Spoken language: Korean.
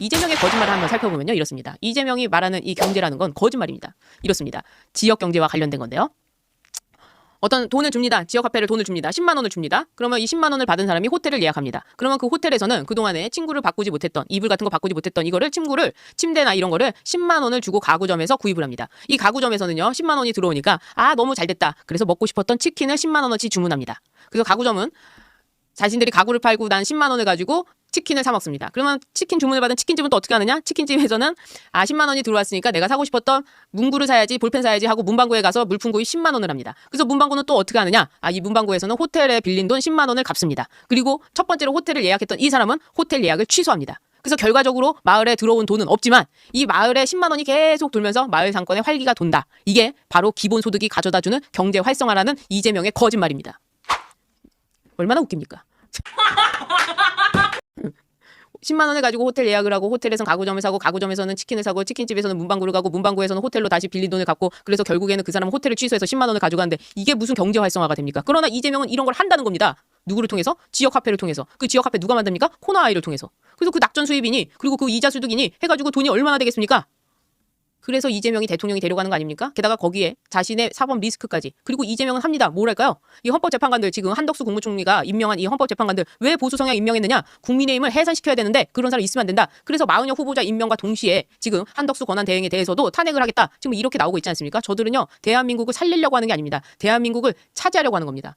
이재명의 거짓말을 한번 살펴보면요. 이렇습니다. 이재명이 말하는 이 경제라는 건 거짓말입니다. 이렇습니다. 지역 경제와 관련된 건데요. 어떤 돈을 줍니다. 지역 화폐를 돈을 줍니다. 10만 원을 줍니다. 그러면 이 10만 원을 받은 사람이 호텔을 예약합니다. 그러면 그 호텔에서는 그동안에 친구를 바꾸지 못했던 이불 같은 거 바꾸지 못했던 이거를 친구를 침대나 이런 거를 10만 원을 주고 가구점에서 구입을 합니다. 이 가구점에서는요. 10만 원이 들어오니까 아 너무 잘 됐다. 그래서 먹고 싶었던 치킨을 10만 원어치 주문합니다. 그래서 가구점은 자신들이 가구를 팔고 난 10만 원을 가지고 치킨을 사 먹습니다. 그러면 치킨 주문을 받은 치킨집은 또 어떻게 하느냐? 치킨집에서는 아 10만 원이 들어왔으니까 내가 사고 싶었던 문구를 사야지 볼펜 사야지 하고 문방구에 가서 물품 구입 10만 원을 합니다. 그래서 문방구는 또 어떻게 하느냐? 아 이 문방구에서는 호텔에 빌린 돈 10만 원을 갚습니다. 그리고 첫 번째로 호텔을 예약했던 이 사람은 호텔 예약을 취소합니다. 그래서 결과적으로 마을에 들어온 돈은 없지만 이 마을에 10만 원이 계속 돌면서 마을 상권에 활기가 돈다. 이게 바로 기본 소득이 가져다 주는 경제 활성화라는 이재명의 거짓말입니다. 얼마나 웃깁니까? 10만 원을 가지고 호텔 예약을 하고 호텔에선 가구점을 사고 가구점에서는 치킨을 사고 치킨집에서는 문방구를 가고 문방구에서는 호텔로 다시 빌린 돈을 갚고 그래서 결국에는 그 사람은 호텔을 취소해서 10만 원을 가져가는데 이게 무슨 경제 활성화가 됩니까? 그러나 이재명은 이런 걸 한다는 겁니다. 누구를 통해서? 지역 화폐를 통해서. 그 지역 화폐 누가 만듭니까? 코너 아이를 통해서. 그래서 그 낙전 수입이니 그리고 그 이자 소득이니 해가지고 돈이 얼마나 되겠습니까? 그래서 이재명이 대통령이 데려가는 거 아닙니까? 게다가 거기에 자신의 사법 리스크까지. 그리고 이재명은 합니다. 뭐랄까요? 이 헌법재판관들 지금 한덕수 국무총리가 임명한 이 헌법재판관들 왜 보수 성향 임명했느냐? 국민의힘을 해산시켜야 되는데 그런 사람 있으면 안 된다. 그래서 마은혁 후보자 임명과 동시에 지금 한덕수 권한 대행에 대해서도 탄핵을 하겠다. 지금 이렇게 나오고 있지 않습니까? 저들은요 대한민국을 살리려고 하는 게 아닙니다. 대한민국을 차지하려고 하는 겁니다.